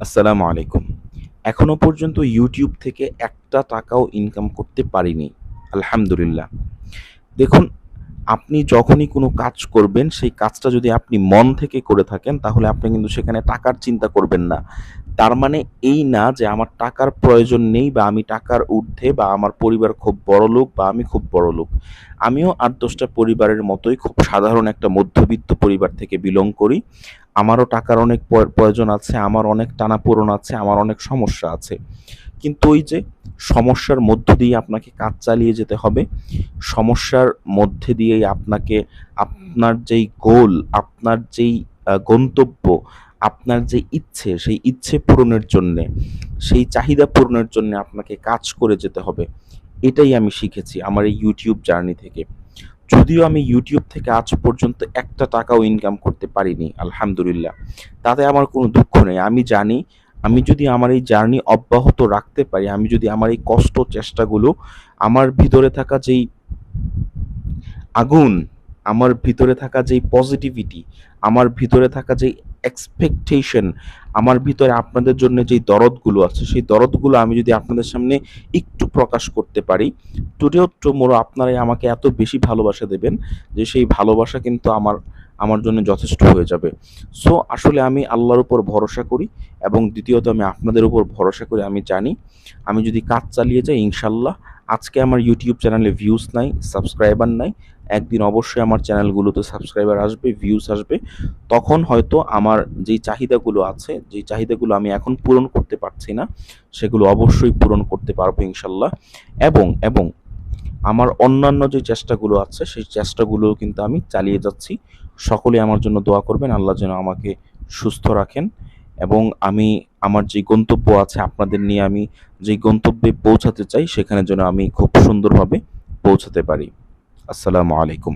আসসালামু আলাইকুম। এখনও পর্যন্ত ইউটিউব থেকে একটা টাকাও ইনকাম করতে পারিনি। আলহামদুলিল্লাহ। দেখুন, আপনি যখনই কোনো কাজ করবেন, সেই কাজটা যদি আপনি মন থেকে করে থাকেন, তাহলে আপনি কিন্তু সেখানে টাকার চিন্তা করবেন না। তার মানে এই না যে আমার টাকার প্রয়োজন নেই বা আমি টাকার ঊর্ধ্বে বা আমার পরিবার খুব বড় লোক বা আমি খুব বড় লোক। আমিও আট দশটা পরিবারের মতোই খুব সাধারণ একটা মধ্যবিত্ত পরিবার থেকে বিলং করি। আমারও টাকার অনেক প্রয়োজন আছে, আমার অনেক টানাপোড়েন আছে, আমার অনেক সমস্যা আছে। কিন্তু ওই যে সমস্যার মধ্য দিয়ে আপনাকে কাজ চালিয়ে যেতে হবে। সমস্যার মধ্যে দিয়েই আপনাকে, আপনার যেই গোল আপনার যেই গন্তব্য আপনার যে ইচ্ছে, সেই ইচ্ছে পূরণের জন্যে, সেই চাহিদা পূরণের জন্য আপনাকে কাজ করে যেতে হবে। এটাই আমি শিখেছি আমার এই ইউটিউব জার্নি থেকে। যদিও আমি ইউটিউব থেকে আজ পর্যন্ত একটা টাকাও ইনকাম করতে পারিনি, আলহামদুলিল্লাহ। তাতে আমার কোনো দুঃখ নেই। আমি জানি, আমি যদি আমার এই জার্নি অব্যাহত রাখতে পারি, আমি যদি আমার এই কষ্ট চেষ্টাগুলো আমার ভিতরে থাকা যেই আগুন, আমার ভিতরে থাকা যেই পজিটিভিটি আমার ভিতরে থাকা যেই এক্সপেকটেশন আমার ভিতরে আপনাদের জন্য যেই দরদগুলো আছে, সেই দরদগুলো আমি যদি আপনাদের সামনে একটু প্রকাশ করতে পারি টুডেও টুমোরো আপনারাই আমাকে এত বেশি ভালোবাসা দেবেন যে সেই ভালোবাসা কিন্তু আমার আমার জন্য যথেষ্ট হয়ে যাবে। সো আসলে আমি আল্লাহর উপর ভরসা করি এবং দ্বিতীয়ত আমি আপনাদের উপর ভরসা করি আমি জানি, আমি যদি কাজ চালিয়ে যাই ইনশাল্লাহ আজকে আমার ইউটিউব চ্যানেলে ভিউজ নাই সাবস্ক্রাইবার নাই। একদিন অবশ্যই আমার চ্যানেলগুলোতে সাবস্ক্রাইবার আসবে ভিউজ আসবে। তখন হয়তো আমার যেই চাহিদাগুলো আছে, যেই চাহিদাগুলো আমি এখন পূরণ করতে পারছি না, সেগুলো অবশ্যই পূরণ করতে পারব ইনশাল্লাহ। এবং এবং আমার অন্যান্য যে চেষ্টাগুলো আছে, সেই চেষ্টাগুলো কিন্তু আমি চালিয়ে যাচ্ছি। সকলে আমার জন্য দোয়া করবেন, আল্লাহ যেন আমাকে সুস্থ রাখেন। এবং আমি আমার যে গন্তব্য আছে আপনাদের নিয়ে আমি যে গন্তব্যে পৌঁছাতে চাই, সেখানে যেন আমি খুব সুন্দরভাবে পৌঁছাতে পারি। আসসালামু আলাইকুম।